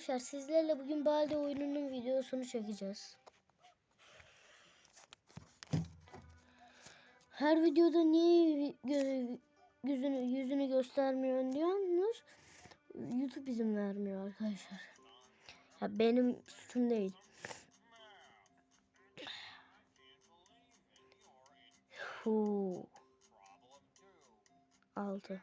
Arkadaşlar sizlerle bugün Balde oyununun videosunu çekeceğiz. Her videoda niye yüzünü, yüzünü göstermiyorsun diyorsunuz. YouTube izin vermiyor arkadaşlar. Ya benim suçum değil. Altı.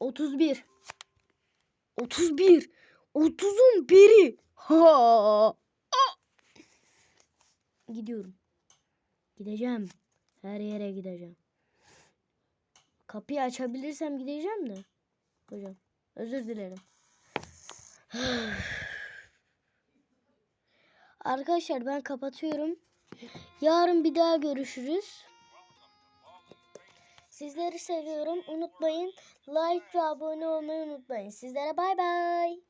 31. 31. 30'un biri. Ha. Gidiyorum. Gideceğim. Her yere gideceğim. Kapıyı açabilirsem gideceğim de. Hocam özür dilerim. Arkadaşlar ben kapatıyorum. Yarın bir daha görüşürüz. Sizleri seviyorum. Unutmayın. Like ve abone olmayı unutmayın. Sizlere bay bay.